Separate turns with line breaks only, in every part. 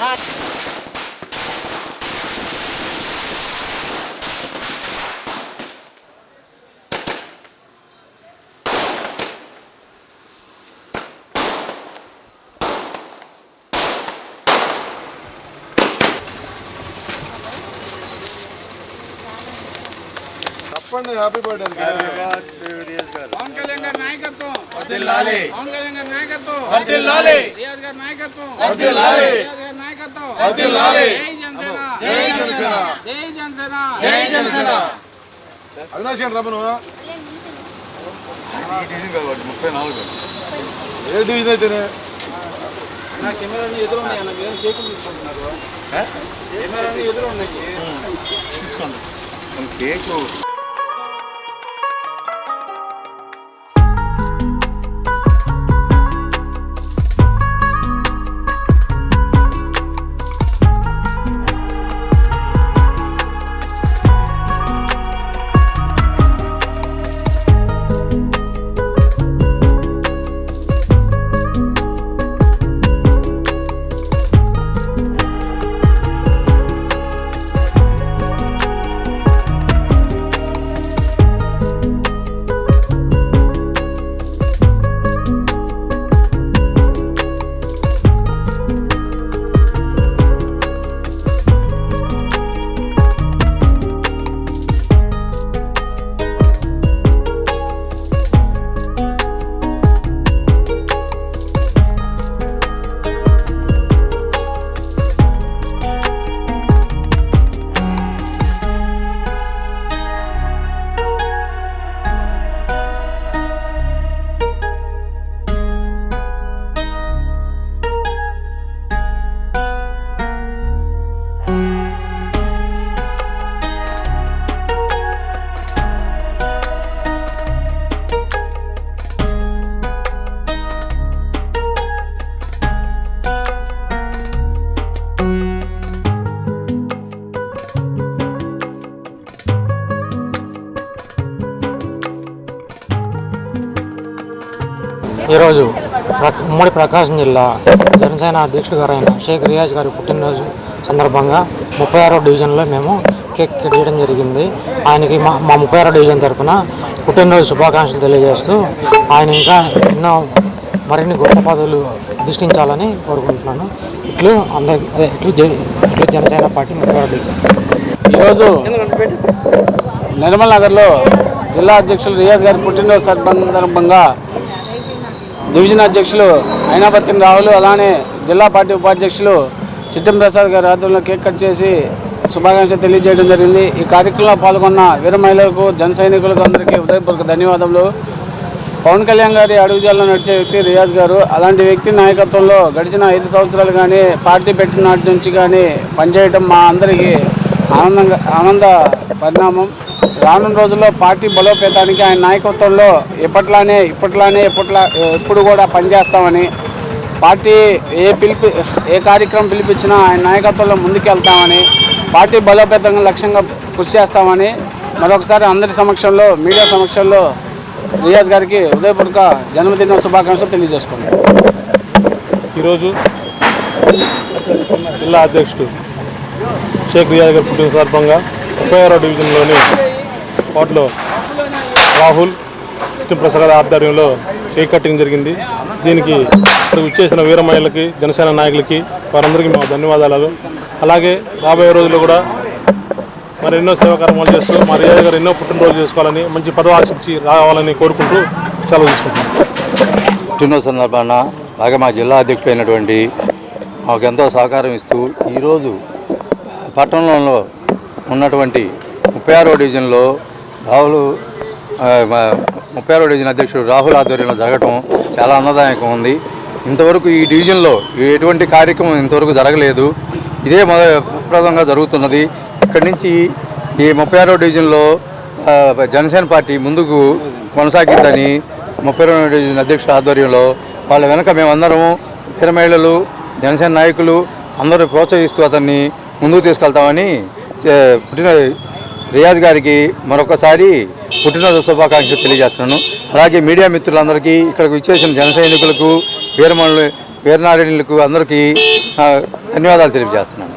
হ্যাঁ చెప్పండి happy birthday
Pawan Kalyan గారి నాయకత్వం.
వర్ధిల్లాలి.
పవన్ కళ్యాణ్ గారి నాయకత్వం.
వర్ధిల్లాలి.
రియాజ్ గారి నాయకత్వం.
వర్ధిల్లాలి.
రియాజ్ గారి నాయకత్వం.
వర్ధిల్లాలి.
జై జనసేన.
జై జనసేన.
జై జనసేన.
జై జనసేన. అవినాష్ గారు రమ్మను.
ముప్పై నాలుగు.
ఏ డివిజన్ అయితేనే?
నా కెమెరాని ఎదురు ఉన్నాయి అన్న మీరు కేకులు తీసుకుంటున్నారు. కెమెరాని ఎదురు ఉన్నాయి.
కేకు.
ఈరోజు ప్ర- ఉమ్మడి ప్రకాశం జిల్లా జనసేన అధ్యక్షుడు గారైన షేక్ రియాజ్ గారి పుట్టినరోజు సందర్భంగా ముప్పై ఆరో డివిజన్లో మేము కేక్ కట్ చేయడం జరిగింది. ఆయనకి మా మా ముప్పై ఆరో డివిజన్ తరఫున పుట్టినరోజు శుభాకాంక్షలు తెలియజేస్తూ ఆయన ఇంకా ఎన్నో మరిన్ని గొప్ప పదవులు అధిష్ఠించాలని కోరుకుంటున్నాను. ఇట్లు అందరి అదే ఇట్లు ఇట్లు జనసేన పార్టీ ముప్పై ఆరో డివిజన్.
ఈరోజు నిర్మల్ నగర్లో జిల్లా అధ్యక్షులు రియాజ్ గారి పుట్టినరోజు సందర్భంగా డివిజన్ అధ్యక్షులు అయినాపత్యం రావులు అలానే జిల్లా పార్టీ ఉపాధ్యక్షులు చిట్టం ప్రసాద్ గారి ఆధ్వర్యంలో కేక్ కట్ చేసి శుభాకాంక్షలు తెలియజేయడం జరిగింది. ఈ కార్యక్రమంలో పాల్గొన్న వీర మహిళలకు జన సైనికులకు అందరికీ హృదయపూర్వక ధన్యవాదములు. పవన్ కళ్యాణ్ గారి అడుగుజాల్లో నడిచే వ్యక్తి రియాజ్ గారు అలాంటి వ్యక్తి నాయకత్వంలో గడిచిన ఐదు సంవత్సరాలు కానీ పార్టీ పెట్టిన నాటి నుంచి కానీ పనిచేయడం మా అందరికీ ఆనందంగా ఆనంద పరిణామం. రానున్న రోజుల్లో పార్టీ బలోపేతానికి ఆయన నాయకత్వంలో ఇప్పట్లానే ఇప్పట్లానే ఇప్పట్లా ఎప్పుడు కూడా పనిచేస్తామని పార్టీ ఏ పిలిపి ఏ కార్యక్రమం పిలిపించినా ఆయన నాయకత్వంలో ముందుకెళ్తామని పార్టీ బలోపేతంగా లక్ష్యంగా కృషి చేస్తామని మరొకసారి అందరి సమక్షంలో మీడియా సమక్షంలో రియాజ్ గారికి ఉదయపూర్వక జన్మదిన శుభాకాంక్షలు తెలియజేసుకున్నాను
ఈరోజు జిల్లా అధ్యక్షుడు షేక్ రియాజ్ గారి పుట్టిన సందర్భంగా ముప్పై ఆరో డివిజన్లోని వాటిలో రాహుల్ కృష్ణప్రసాద్ ఆధ్వర్యంలో కేక్ కట్టింగ్ జరిగింది. దీనికి ఇక్కడ ఇచ్చేసిన వీర మహిళలకి జనసేన నాయకులకి వారందరికీ మా ధన్యవాదాలు. అలాగే రాబోయే రోజుల్లో కూడా మరి ఎన్నో సేవా కార్యక్రమాలు చేస్తూ మా రియాజ్ గారు ఎన్నో పుట్టినరోజు చేసుకోవాలని మంచి పదవి ఆశించి రావాలని కోరుకుంటూ సెలవు తీసుకుంటున్నాను
పుట్టినరోజు సందర్భాన అలాగే మా జిల్లా అధ్యక్షుడు అయినటువంటి మాకు ఎంతో సహకారం ఇస్తూ ఈరోజు పట్టణంలో ఉన్నటువంటి ముప్పై ఆరో డివిజన్లో రాహుల్ ముప్పై ఆరో డివిజన్ అధ్యక్షుడు రాహుల్ ఆధ్వర్యంలో జరగటం చాలా ఆనందదాయకం ఉంది. ఇంతవరకు ఈ డివిజన్లో ఎటువంటి కార్యక్రమం ఇంతవరకు జరగలేదు. ఇదే మొదప్రదంగా జరుగుతున్నది. ఇక్కడి నుంచి ఈ ముప్పై ఆరో డివిజన్లో జనసేన పార్టీ ముందుకు కొనసాగిద్దని ముప్పై రెండు డివిజన్ అధ్యక్షుల ఆధ్వర్యంలో వాళ్ళ వెనక మేమందరము వీర మహిళలు జనసేన నాయకులు అందరూ ప్రోత్సహిస్తూ అతన్ని ముందుకు తీసుకెళ్తామని పుట్టిన రియాజ్ గారికి మరొకసారి పుట్టినరోజు శుభాకాంక్షలు తెలియజేస్తున్నాను. అలాగే మీడియా మిత్రులందరికీ ఇక్కడికి విచ్చేసిన జన సైనికులకు వీరమణులు వీరనారాయణులకు అందరికీ ధన్యవాదాలు తెలియజేస్తున్నాను.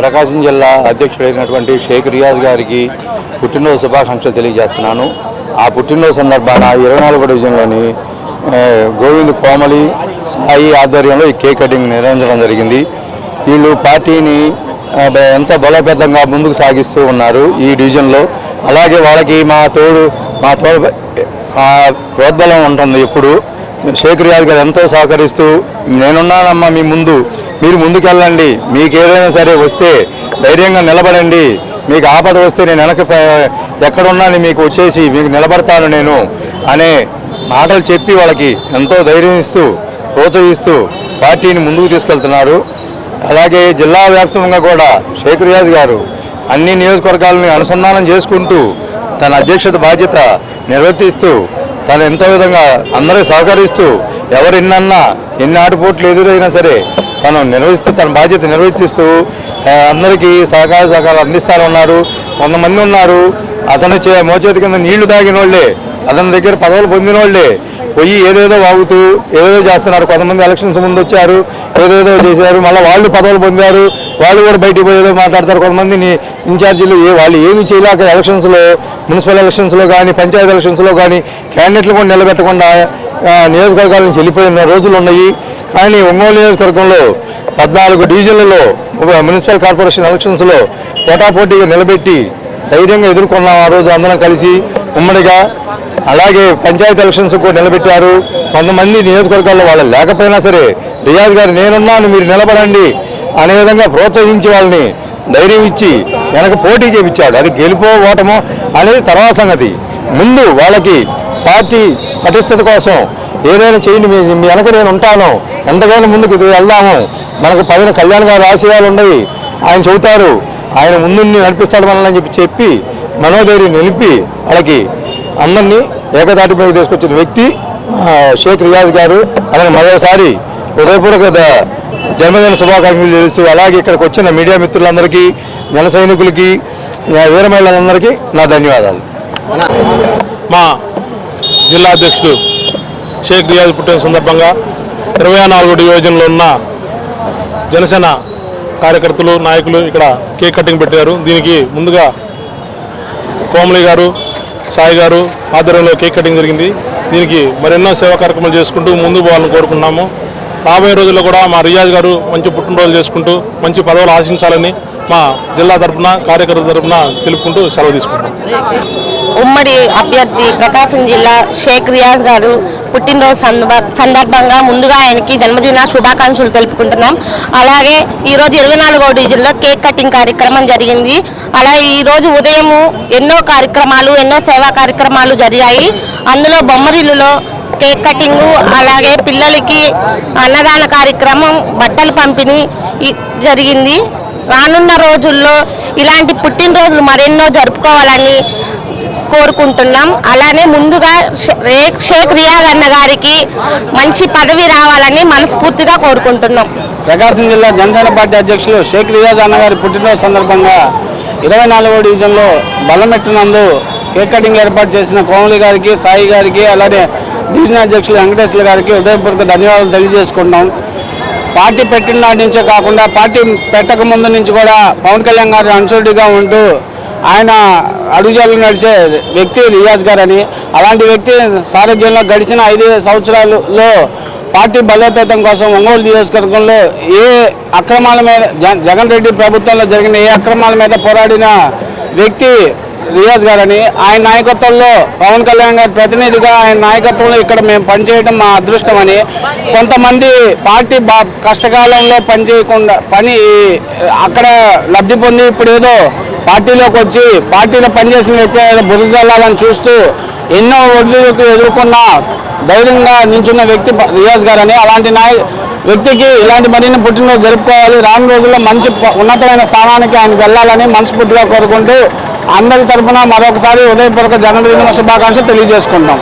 ప్రకాశం జిల్లా అధ్యక్షుడైనటువంటి షేక్ రియాజ్ గారికి పుట్టినరోజు శుభాకాంక్షలు తెలియజేస్తున్నాను. ఆ పుట్టినరోజు సందర్భాన ఇరవై నాలుగో డివిజన్లోని గోవింద్ కోమలి సాయి ఆధ్వర్యంలో ఈ కేక్ కటింగ్ నిర్వహించడం జరిగింది. వీళ్ళు పార్టీని ఎంత బలోపేతంగా ముందుకు సాగిస్తూ ఉన్నారు ఈ డివిజన్లో. అలాగే వాళ్ళకి మా తోడు మా తోడు ఆ, ప్రోద్బలం ఉంటుంది ఎప్పుడు. షేక్ రియాజ్ గారు ఎంతో సహకరిస్తూ నేనున్నానమ్మా మీ ముందు మీరు ముందుకెళ్ళండి. మీకు ఏదైనా సరే వస్తే ధైర్యంగా నిలబడండి. మీకు ఆపద వస్తే నేను వెనక ఎక్కడున్నా ఎక్కడున్నాను మీకు వచ్చేసి మీకు నిలబడతాను నేను అనే మాటలు చెప్పి వాళ్ళకి ఎంతో ధైర్యం ఇస్తూ ప్రోత్సహిస్తూ పార్టీని ముందుకు తీసుకెళ్తున్నారు. అలాగే జిల్లా వ్యాప్తంగా కూడా షేక్ రియాజ్ గారు అన్ని నియోజకవర్గాలని అనుసంధానం చేసుకుంటూ తన అధ్యక్షత బాధ్యత నిర్వర్తిస్తూ తను ఎంతో విధంగా అందరూ సహకరిస్తూ ఎవరిన్నన్నా ఎన్ని ఆటుపోట్లు ఎదురైనా సరే తను నిర్వహిస్తూ తన బాధ్యత నిర్వర్తిస్తూ అందరికీ సహకార సహకారాలు అందిస్తూ ఉన్నారు కొంతమంది ఉన్నారు. అతను చే మోచేతి కింద నీళ్ళు తాగిన వాళ్ళే. అతని దగ్గర పదవులు పొందిన వాళ్ళే. పోయి ఏదేదో వాగుతూ ఏదేదో చేస్తున్నారు. కొంతమంది ఎలక్షన్స్ ముందు వచ్చారు. ఏదేదో చేశారు. మళ్ళీ వాళ్ళు పదవులు పొందారు. వాళ్ళు కూడా బయటికి పోయేదో మాట్లాడతారు. కొంతమంది ఇన్ఛార్జీలు ఏ వాళ్ళు ఏమి చేయలేక ఎలక్షన్స్లో మున్సిపల్ ఎలక్షన్స్లో కానీ పంచాయతీ ఎలక్షన్స్లో కానీ క్యాండిడేట్లు కూడా నిలబెట్టకుండా నియోజకవర్గాల నుంచి వెళ్ళిపోయిన రోజులు ఉన్నాయి. కానీ ఒంగోలు నియోజకవర్గంలో పద్నాలుగు డివిజన్లలో మున్సిపల్ కార్పొరేషన్ ఎలక్షన్స్లో పోటాపోటీగా నిలబెట్టి ధైర్యంగా ఎదుర్కొన్నాం ఆ రోజు అందరం కలిసి ఉమ్మడిగా. అలాగే పంచాయతీ ఎలక్షన్స్ కూడా నిలబెట్టారు. కొంతమంది నియోజకవర్గాల్లో వాళ్ళు లేకపోయినా సరే రియాజ్ గారు నేనున్నాను మీరు నిలబడండి అనే విధంగా ప్రోత్సహించి వాళ్ళని ధైర్యం ఇచ్చి వెనక పోటీ చేయించాడు అది గెలుపో ఓటమో అనేది తర్వాత సంగతి. ముందు వాళ్ళకి పార్టీ పటిష్టత కోసం ఏదైనా చేయండి మీ మీ వెనక నేను ఉంటాను. ఎంతగానో ముందుకు వెళ్దాము. మనకు పదిన కళ్యాణ్ గారు ఆశయాలు ఉన్నాయి. ఆయన చెబుతారు ఆయన ముందు నడిపిస్తాడు మనల్ని అని చెప్పి చెప్పి మనోధైర్యం నిలిపి వాళ్ళకి అందరినీ ఏకతాటిపైకి తీసుకొచ్చిన వ్యక్తి షేక్ రియాజ్ గారు. అతను మరోసారి హృదయపూర్వక జన్మదిన శుభాకాంక్షలు తెలుస్తూ అలాగే ఇక్కడికి వచ్చిన మీడియా మిత్రులందరికీ జన సైనికులకి వీరమహిళలందరికీ నా ధన్యవాదాలు.
మా జిల్లా అధ్యక్షుడు షేక్ రియాజ్ పుట్టిన సందర్భంగా ఇరవై నాలుగు డివిజన్లో ఉన్న జనసేన కార్యకర్తలు నాయకులు ఇక్కడ కేక్ కటింగ్ పెట్టారు. దీనికి ముందుగా కోమలి గారు సాయి గారు ఆధ్వర్యంలో కేక్ కటింగ్ జరిగింది. దీనికి మరెన్నో సేవా కార్యక్రమాలు చేసుకుంటూ ముందు పోవాలని కోరుకున్నాము రాబోయే రోజుల్లో కూడా మా రియాజ్ గారు మంచి పుట్టినరోజు చేసుకుంటూ మంచి పదవులు ఆశించాలని మా జిల్లా తరఫున కార్యకర్తల తరఫున తెలుపుకుంటూ సెలవు తీసుకుంటాం
ఉమ్మడి అభ్యర్థి ప్రకాశం జిల్లా షేక్ రియాజ్ గారు పుట్టినరోజు సందర్భ- సందర్భంగా ముందుగా ఆయనకి జన్మదిన శుభాకాంక్షలు తెలుపుకుంటున్నాం. అలాగే ఈరోజు ఇరవై నాలుగో డివిజన్లో కేక్ కటింగ్ కార్యక్రమం జరిగింది. అలాగే ఈరోజు ఉదయము ఎన్నో కార్యక్రమాలు ఎన్నో సేవా కార్యక్రమాలు జరిగాయి. అందులో బొమ్మరిల్లులో కేక్ కటింగు అలాగే పిల్లలకి అన్నదాన కార్యక్రమం బట్టలు పంపిణీ జరిగింది. రానున్న రోజుల్లో ఇలాంటి పుట్టినరోజులు మరెన్నో జరుపుకోవాలని కోరుకుంటున్నాం. అలానే ముందుగా షేక్ రియాజ్ అన్న గారికి మంచి పదవి రావాలని మనస్ఫూర్తిగా కోరుకుంటున్నాం.
ప్రకాశం జిల్లా జనసేన పార్టీ అధ్యక్షులు షేక్ రియాజ్ అన్నగారి పుట్టినరోజు సందర్భంగా ఇరవై నాలుగో డివిజన్లో బల్లమెట్టినందు కేక్ కటింగ్ ఏర్పాటు చేసిన కోమలి గారికి సాయి గారికి అలానే డివిజన్ అధ్యక్షులు వెంకటేశ్వర గారికి హృదయపూర్వక ధన్యవాదాలు తెలియజేసుకుంటున్నాం. పార్టీ పెట్టిన నాటి నుంచే కాకుండా పార్టీ పెట్టక ముందు నుంచి కూడా పవన్ కళ్యాణ్ గారి అనుసరుడిగా ఉంటూ ఆయన అడుగుజాలు నడిచే వ్యక్తి రియాజ్ గారని అలాంటి వ్యక్తి సారథ్యంలో గడిచిన ఐదు సంవత్సరాలలో పార్టీ బలోపేతం కోసం ఒంగోలు నియోజకవర్గంలో ఏ అక్రమాల మీద జగన్ రెడ్డి ప్రభుత్వంలో జరిగిన ఏ అక్రమాల మీద పోరాడిన వ్యక్తి రియాజ్ గారని ఆయన నాయకత్వంలో పవన్ కళ్యాణ్ గారి ప్రతినిధిగా ఆయన నాయకత్వంలో ఇక్కడ మేము పనిచేయడం మా అదృష్టమని కొంతమంది పార్టీ బా కష్టకాలంలో పనిచేయకుండా పని అక్కడ లబ్ధి పొంది ఇప్పుడు ఏదో పార్టీలోకి వచ్చి పార్టీలో పనిచేసిన వ్యక్తి ఏదో బురద జల్లాలని చూస్తూ ఎన్నో ఒడ్లకు ఎదుర్కొన్న ధైర్యంగా నించున్న వ్యక్తి రియాజ్ గారని అలాంటి నాయ వ్యక్తికి ఇలాంటి మరిన్ని పుట్టినరోజు జరుపుకోవాలి. రాను రోజుల్లో మంచి ఉన్నతమైన స్థానానికి ఆయన వెళ్ళాలని మనస్ఫూర్తిగా కోరుకుంటూ అందరి తరఫున మరొకసారి ఉదయపూర్వక జన్మదిన శుభాకాంక్షలు తెలియజేసుకుంటాం.